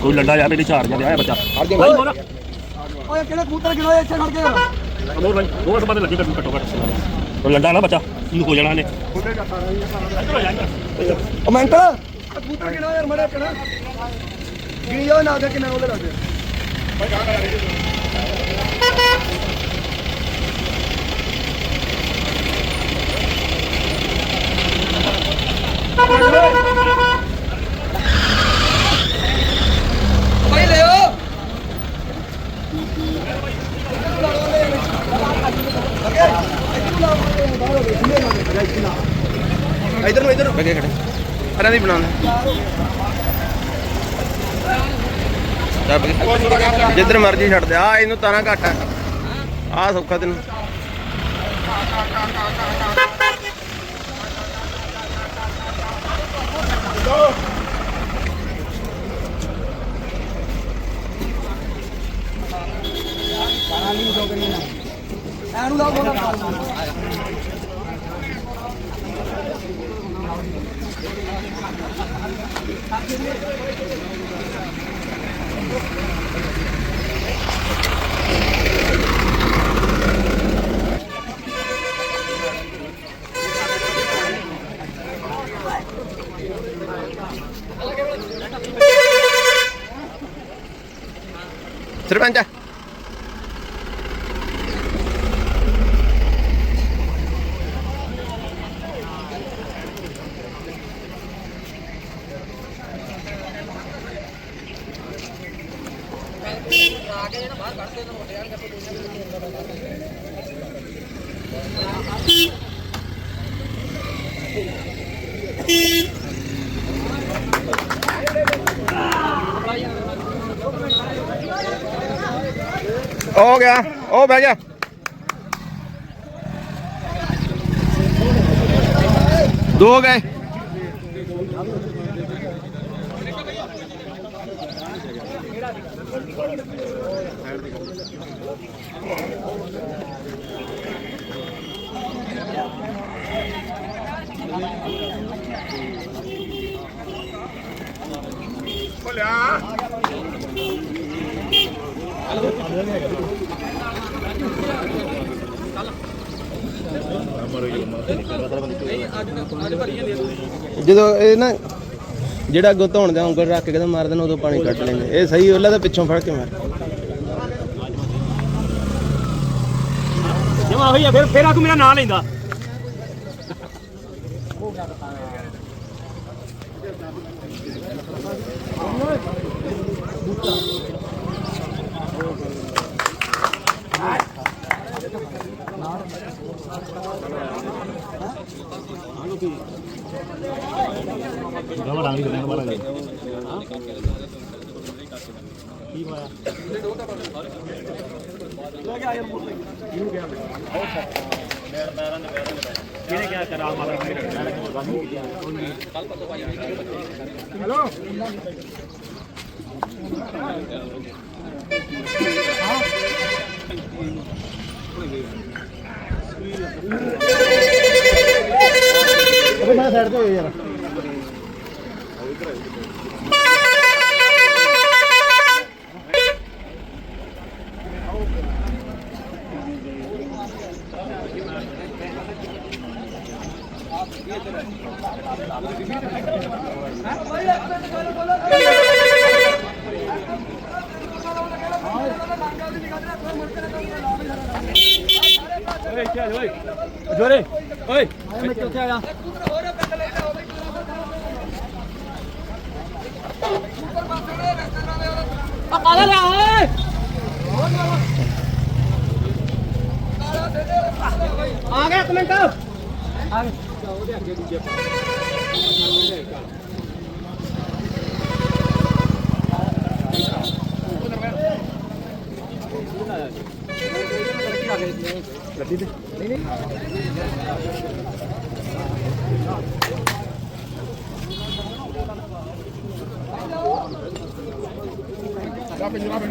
ਕੋਈ ਲੰਡਾ ਜਾ ਮੇਰੇ ਝਾੜ ਜਾਂਦੇ ਆਇਆ ਬੱਚਾ। ਓਏ ਓਏ ਕਿਹੜੇ ਕਬੂਤਰ ਗਿਣੋ ਇੱਥੇ ਖੜ ਕੇ? ਅਮੋਰ ਭਾਈ ਹੋਰ ਬੰਦੇ ਲੱਗੇ ਕੱਟੂ ਘੱਟੋ ਘੱਟ। ਕੋਈ ਲੰਡਾ ਨਾ ਬੱਚਾ ਇਹਨੂੰ ਹੋ ਜਾਣਾ ਨੇ ਕਮੈਂਟ ਕਬੂਤਰ ਗਿਣੋ ਯਾਰ ਮੜੇ ਕਿਹੜਾ ਗਿਣੀ ਜਾਓ ਨਾ ਦੇ ਕਿੰਨਾ ਉਹਦੇ ਲੱਗਦੇ ਭਾਈ ਲਿਓ ਇਧਰ ਨੂੰ ਇਧਰ ਨੂੰ। ਬਗੇ ਖੜੇ। ਅਰਾਂ ਦੀ ਬਣਾਉਣਾ ਜਿੱਧਰ ਮਰਜ਼ੀ ਛੱਡ ਦੇ। ਆ ਇਹਨੂੰ ਤਾਰਾਂ ਘੱਟ ਆ। ਆ ਸੌਖਾ ਤੈਨੂੰ। ਐਨੂੰ ਲਾ ਬੋਲਾ ਸਰਪੰਚ ਹੋ ਗਿਆ ਉਹ ਬਹਿ ਗਿਆ। ਦੋ ਗਏ। ਜਦੋਂ ਇਹ ਨਾ ਜਿਹੜਾ ਅੱਗੋਂ ਧੋਣ ਦਾ ਉਂਗਲ ਰੱਖ ਕੇ ਕਦੋਂ ਮਾਰ ਦੇਣਾ, ਉਦੋਂ ਪਾਣੀ ਕੱਢ ਲੈਂਦੇ। ਇਹ ਸਹੀ ਉਹਲਾ ਤਾਂ ਪਿੱਛੋਂ ਫੜ ਕੇ ਮਾਰ। ਜਮਾ ਹੋਈ ਆ, ਫਿਰ ਫਿਰ ਆਕੂ ਮੇਰਾ ਨਾਂ ਲੈਂਦਾ। ਕਿਹਨੇ ਕਿਹਾ ਕਰਾ ਮਾਰਾ ਮੈਂ ਸਾਈਡ ਤੇ ਹੋਏ ਯਾਰ। ਉੱਥੇ ਆ ਜਾ ਓਏ। ਜੋਰੇ ਓਏ। ਮਿੱਠੂ ਉੱਥੇ ਆ ਜਾ ਆ ਕਾਲਾ ਲਿਆ ਓਏ। ਆ ਗਿਆ ਇੱਕ ਮਿੰਟ। ਆ ਗਿਆ। ਉਹਦੇ ਅੱਗੇ ਦੂਜੇ ਉਹ ਨਰਮਾ ਉਹ ਨਰਮਾ ਆ ਗਿਆ lebih deh ini. Rapin, rapin,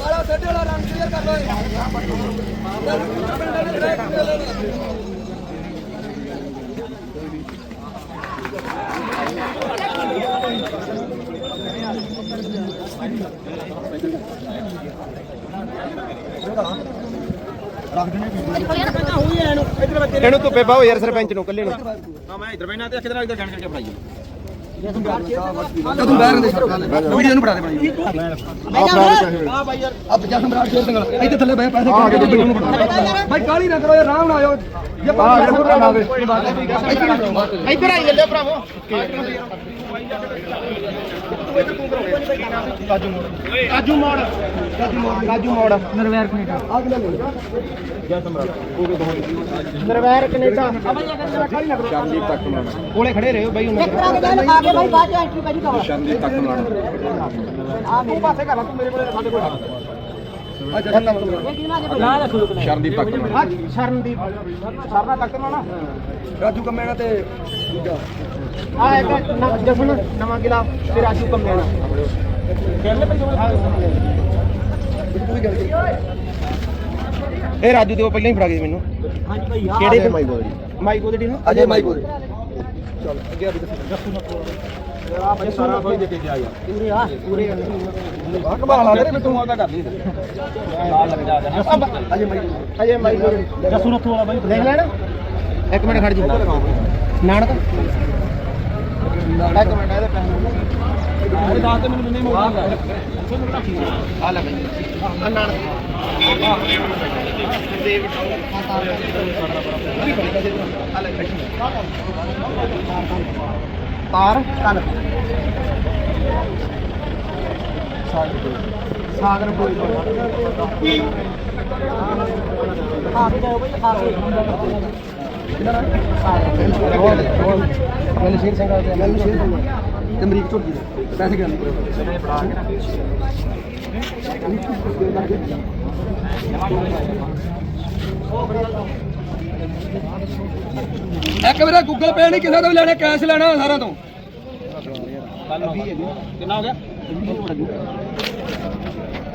ਕਾਲਾ ਸੱਡੇ ਵਾਲਾ ਰੰਗ ਕਲੀਅਰ ਕਰ ਲਓ ਇਹਨੂੰ ਧੁੱਪੇ ਪਾਓ ਯਾਰ ਸਰਪੰਚ ਨੂੰ ਕੱਲੇ ਨੂੰ। ਤੂੰ ਬਹਿਰ ਦੇ ਵੀਡੀਓ ਨੂੰ ਬਣਾ ਦੇ ਭਾਈ ਆ ਪੰਜਾਹ ਸੰਭਰਾਟ ਸ਼ੇਰ ਸਿੰਘ ਵਾਲਾ। ਇੱਥੇ ਥੱਲੇ ਬਹਿ ਪੈਸੇ ਕੱਢ ਕੇ ਵੀਡੀਓ ਨੂੰ ਬਣਾ ਦੇ। ਭਾਈ ਕਾਲੀ ਨਾ ਕਰੋ ਯਾਰ ਆਰਾਮ ਨਾਲ ਆਇਓ। ਜੇ ਆਵੇ ਇੱਧਰ ਆਈ ਜੱਲੇ ਭਰਾਵੋ ਕਾਜੂ ਮੋੜ। ਕਾਜੂ ਮੋੜ ਨਰਵੈਰ ਕੈਨੇਡਾ ਆਗ ਲੈ ਲਓ ਨਰਵੈਰ ਕੈਨੇਡਾ ਸ਼ਾਮਦੀ ਤੱਕ ਕੋਲੇ ਖੜੇ ਰਹੋ ਬਾਈ ਉਹਨਾਂ ਕਰਾ ਜਾਣ ਆ ਕੇ ਭਾਈ ਬਾਅਦ ਚ ਐਂਟਰੀ ਕਰੀ ਕਵਾ ਸ਼ਾਮਦੀ ਤੱਕ ਆ ਮੇਰੇ ਪਾਸੇ ਕਰ ਤੂੰ ਮੇਰੇ ਕੋਲੇ ਸਾਡੇ ਕੋਲ ਨਾਂ ਦੱਸੋ ਲੋਕ ਸ਼ਰਨਦੀਪ ਤੱਕ ਹਾਂ ਸ਼ਰਨਦੀਪ ਸ਼ਰਨਾ ਤੱਕ ਨਾ? ਰਾਜੂ ਕੰਮੇਣਾ ਤੇ ਦੂਜਾ ਆ ਇੱਕ ਨ- ਜਸਨ ਨਵਾਂ ਕਿਲਾ ਤੇ ਰਾਜੂ ਕੰਮੇਣਾ ਕਹਿੰਦੇ ਪਈ ਪੂਰੀ ਗੱਲ ਕਰੀ ਇਹ ਰਾਜੂ ਦੇ ਉਹ ਪਹਿਲਾਂ ਹੀ ਫੜਾ ਗਏ ਮੈਨੂੰ। ਹਾਂਜੀ ਭਾਈ ਕਿਹੜੇ ਮਾਈ ਗੋਦੀ ਮਾਈ ਗੋਦੀ ਨੂੰ? ਅਜੇ ਮਾਈਕ ਉਹਦੇ ਚਲ ਅੱਗੇ ਆ ਵੀ ਦੱਸੋ। ਭਾਈ ਸਾਰਾ ਕੋਈ ਦੇ ਕੇ ਗਿਆ ਯਾਰ। ਪੂਰੇ ਆ ਪੂਰੇ ਆ। ਕਮਾਲ ਆ ਤੇਰੇ ਬਿੱਟੂ ਉਹਦਾ ਕਰ ਲਈ ਅਜੇ ਮਾਈਕ ਅਜੇ ਮਾਈ ਗੋਦੀ ਜਸੂ ਨੱਥੂ ਵਾਲਾ ਬਾਈ ਦੇਖ ਲੈਣਾ। ਇੱਕ ਮਿੰਟ ਖੜ ਜੀ। ਨਾਨਕ? ਇੱਕ ਮਿੰਟ ਇਹਦੇ ਪੈਸੇ ਇਹ ਦੱਸ ਤੇ ਮੈਨੂੰ ਨਹੀਂ ਮੋੜਦਾ ਆ ਲੈ ਬਈ। ਆ ਨਾਨਕ। ਆ ਲੈ ਤਾਰ ਕੰਨ ਸਾਗਰ ਕੋਈ ਆ ਕੇ ਜਾਓ ਭਾਈ ਆ ਕੇ। ਮੈਨੂੰ ਸ਼ੇਰ ਸਿੰਘ ਆ ਗੱਲ ਸ਼ੇਰ ਤੇ ਅਮਰੀਕ ਝੋਟੀ ਦੇ। ਪੈਸੇ ਕਿੰਨੇ? ਇੱਕ ਵਾਰ ਗੂਗਲ ਪੇ ਨਹੀਂ ਕਿਸੇ ਤੋਂ ਵੀ ਲੈਣਾ ਕੈਸ਼ ਲੈਣਾ ਸਾਰਿਆਂ ਤੋਂ। ਕਿੰਨਾ ਹੋ ਗਿਆ?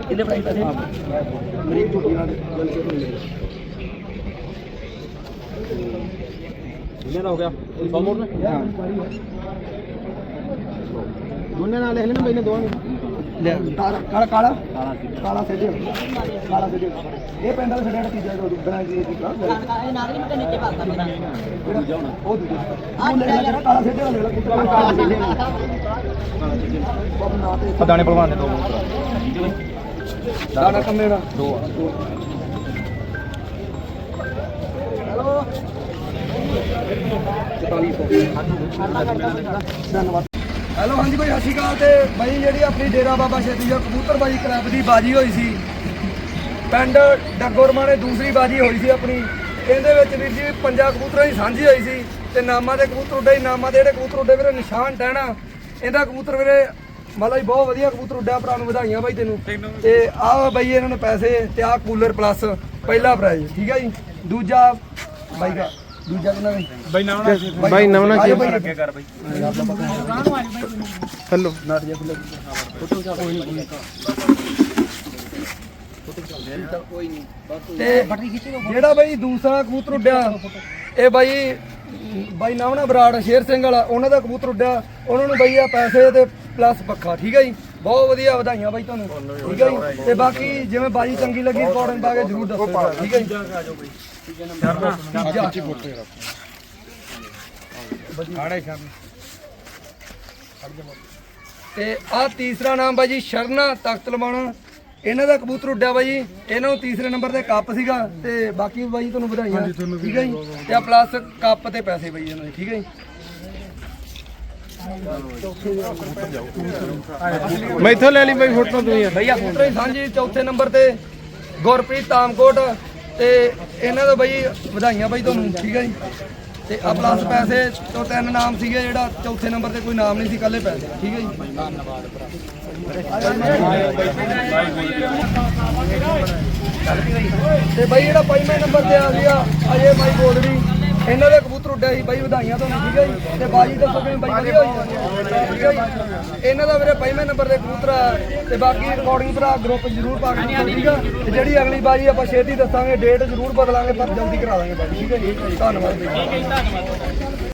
ਕਿੰਨੇ ਪ੍ਰਾਈਸ ਪੈਸੇ ਅਮਰੀਕ ਝੋਟੀ ਨਾਲ ਗੱਲ ਹੋ ਗਿਆ? 100 ਮੋੜ ਨੇ ਦੋਨੇ ਨਾਲ ਲਿਖ ਲੈਣਾ, ਮੈਨੇ ਦੋਵਾਂ ਨੂੰ। ਕਾਲਾ ਕਾਲਾ ਕਾਲਾ? ਕਾਲਾ ਸੇਜੇ ਕਾਲਾ ਸੇਜੇ ਇਹ ਪਿੰਡ ਵਾਲਾ ਸਾਡਾ ਤੀਜਾ ਬਣਾ ਕੇ ਜੀ ਕਾ ਇਹ ਨਾਗਰਿਕ ਮੈਂ ਨੀਚੇ ਪਾਤਾ ਮੇਰਾ ਉਹ ਦੂਜਾ। ਉਹ ਲੈ ਕਾਲਾ ਵਾਲਾ ਕਾਲਾ ਦਾਣੇ ਦੇ ਦੋ ਕੰਮੇਣਾ ਦੋ ਹੈਲੋ, ਹਾਂਜੀ ਭਾਈ, ਸਤਿ ਸ਼੍ਰੀ ਅਕਾਲ ਤੇ ਬਾਈ ਜਿਹੜੀ ਆਪਣੀ ਡੇਰਾ ਬਾਬਾ ਸ਼ੇਤੀ ਜੀ ਕਬੂਤਰ ਬਾਜੀ ਕਲੱਬ ਦੀ ਬਾਜੀ ਹੋਈ ਸੀ। ਪਿੰਡ ਡੱਗੋਰਮਾ ਨੇ ਦੂਸਰੀ ਬਾਜੀ ਹੋਈ ਸੀ ਆਪਣੀ। ਇਹਦੇ ਵਿੱਚ ਵੀਰ ਜੀ ਪੰਜਾਂ ਕਬੂਤਰਾਂ ਦੀ ਸਾਂਝੀ ਹੋਈ ਸੀ ਤੇ ਨਾਮਾਂ ਦੇ ਕਬੂਤਰ ਉੱਡੇ, ਨਾਮਾਂ ਦੇ ਜਿਹੜੇ ਕਬੂਤਰ ਉੱਡੇ ਵੀਰੇ, ਨਿਸ਼ਾਨ ਟਹਿਣਾ। ਇਹਦਾ ਕਬੂਤਰ ਵੀਰੇ, ਮਤਲਬ ਜੀ ਬਹੁਤ ਵਧੀਆ ਕਬੂਤਰ ਉੱਡਿਆ, ਭਰਾ ਨੂੰ ਵਧਾਈਆਂ ਬਾਈ ਤੈਨੂੰ। ਤੇ ਆਹ ਬਾਈ ਇਹਨਾਂ ਨੇ ਪੈਸੇ ਤੇ ਆਹ ਕੂਲਰ ਪਲੱਸ ਪਹਿਲਾ ਪ੍ਰਾਈਜ਼ ਠੀਕ ਹੈ ਜੀ? ਦੂਜਾ, ਬਾਈ ਦਾ ਦੂਜਾ ਕਿੰਨਾ ਬਈ ਬਾਈ ਨਾਮ ਬਾਈ ਨਾ ਆਜੋ ਬਾਈ। ਹੈਲੋ। ਤੇ ਜਿਹੜਾ ਬਾਈ ਦੂਸਰਾ ਕਬੂਤਰ ਉੱਡਿਆ ਇਹ ਬਾਈ ਬਾਈ ਨਾਵਣਾ ਬਰਾੜ ਸ਼ੇਰ ਸਿੰਘ ਵਾਲਾ ਉਹਨਾਂ ਦਾ ਕਬੂਤਰ ਉੱਡਿਆ। ਉਹਨਾਂ ਨੂੰ ਬਾਈ ਆ ਪੈਸੇ ਤੇ ਪਲੱਸ ਪੱਖਾ ਠੀਕ ਹੈ ਜੀ? ਬਹੁਤ ਵਧੀਆ ਵਧਾਈਆਂ ਬਾਈ ਤੁਹਾਨੂੰ ਠੀਕ ਹੈ ਜੀ? ਤੇ ਬਾਕੀ ਜਿਵੇਂ ਬਾਜੀ ਚੰਗੀ ਲੱਗੀ ਕੋਡਨ ਪਾ ਕੇ ਜਰੂਰ ਦੱਸੋ ਠੀਕ ਹੈ ਜੀ? ਤੇ ਆ ਤੀਸਰਾ ਨਾਮ ਬਾਈ ਜੀ ਸ਼ਰਨਾ ਤਖਤ ਲਵਾਣਾ ਇਹਨਾਂ ਦਾ ਕਬੂਤਰ ਉੱਡਿਆ ਬਾਈ ਜੀ ਇਹਨਾਂ ਨੂੰ ਤੀਸਰੇ ਨੰਬਰ ਤੇ ਕੱਪ ਸੀਗਾ ਤੇ ਬਾਕੀ ਬਾਈ ਤੁਹਾਨੂੰ ਵਧਾਈਆਂ। ਠੀਕ ਹੈ ਜੀ? ਤੇ ਆ ਪਲੱਸ ਕੱਪ ਤੇ ਪੈਸੇ ਬਾਈ ਇਹਨਾਂ ਦੇ। ਠੀਕ ਹੈ ਜੀ? ਮੈਥੋਂ ਲੈ ਲਈ ਬਾਈ ਫੋਟੋ ਤੂੰ ਯਾਰ ਭਈਆ ਕਬੂਤਰ ਸਾਂਝੀ। ਚੌਥੇ ਨੰਬਰ ਤੇ ਗੁਰਪ੍ਰੀਤ ਤਾਮਕੋਟ ਤੇ ਇਹਨਾਂ ਦਾ ਬਈ ਵਧਾਈਆਂ ਬਾਈ ਤੁਹਾਨੂੰ, ਠੀਕ ਹੈ ਜੀ? ਤੇ ਆ ਪਲੱਸ ਪੈਸੇ, ਤੋਂ ਤਿੰਨ ਨਾਮ ਸੀਗੇ ਜਿਹੜਾ ਚੌਥੇ ਨੰਬਰ ਤੇ ਕੋਈ ਨਾਮ ਨਹੀਂ ਸੀ ਕੱਲੇ ਪੈਸੇ, ਠੀਕ ਹੈ ਜੀ? ਤੇ ਬਾਈ ਜਿਹੜਾ ਪੰਜਵੇਂ ਨੰਬਰ ਤੇ ਆ ਗਿਆ, ਅਜੇ ਬਾਈ ਗੋਦੜੀ ਇਹਨਾਂ ਦੇ ਕਬੂਤਰ ਉੱਡਿਆ ਸੀ ਬਾਈ ਵਧਾਈਆਂ ਤੁਹਾਨੂੰ ਠੀਕ ਹੈ ਜੀ? ਤੇ ਬਾਜੀ ਦੱਸੋ ਕਿ ਬਾਈ ਵਧੀਆ ਹੋਈ ਆ? ਠੀਕ ਹੈ ਜੀ? ਇਹਨਾਂ ਦਾ ਵੀਰੇ ਪੰਜਵੇਂ ਨੰਬਰ ਦੇ ਕਬੂਤਰ ਆ ਤੇ ਬਾਕੀ ਰਿਕਾਰਡਿੰਗ ਭਰਾ ਗਰੁੱਪ ਜ਼ਰੂਰ ਪਾ ਕੇ ਠੀਕ ਆ ਤੇ ਜਿਹੜੀ ਅਗਲੀ ਬਾਜੀ ਆਪਾਂ ਛੇਤੀ ਦੱਸਾਂਗੇ ਡੇਟ ਜ਼ਰੂਰ ਬਦਲਾਂਗੇ ਪਰ ਜਲਦੀ ਕਰਾ ਦਾਂਗੇ ਬਾਜੀ ਠੀਕ ਹੈ ਜੀ? ਧੰਨਵਾਦ ਜੀ।